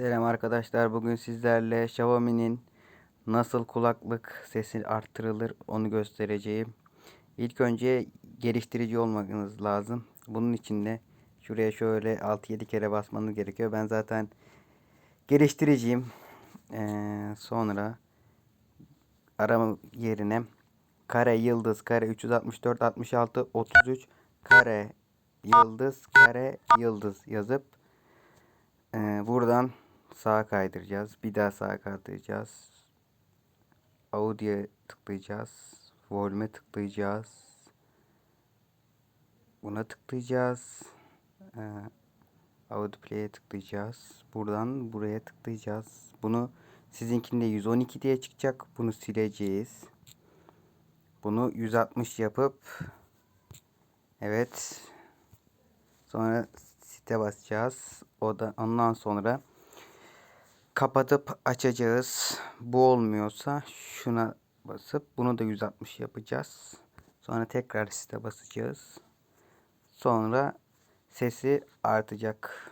Selam arkadaşlar. Bugün sizlerle Xiaomi'nin nasıl kulaklık sesi arttırılır onu göstereceğim. İlk önce geliştirici olmanız lazım. Bunun için de şuraya şöyle 6-7 kere basmanız gerekiyor. Ben zaten geliştiriciyim. Ee, sonra arama yerine kare yıldız kare 364 66 33 kare yıldız kare yıldız yazıp ee, buradan sağa kaydıracağız. Bir daha sağa kaydıracağız. Audio'ya tıklayacağız. Volume tıklayacağız. Buna tıklayacağız. Ee, Audio Play'e tıklayacağız. Buradan buraya tıklayacağız. Bunu sizinkinde 112 diye çıkacak. Bunu sileceğiz. Bunu 160 yapıp evet Sonra site basacağız. O da ondan sonra kapatıp açacağız. Bu olmuyorsa şuna basıp bunu da 160 yapacağız. Sonra tekrar site basacağız. Sonra sesi artacak.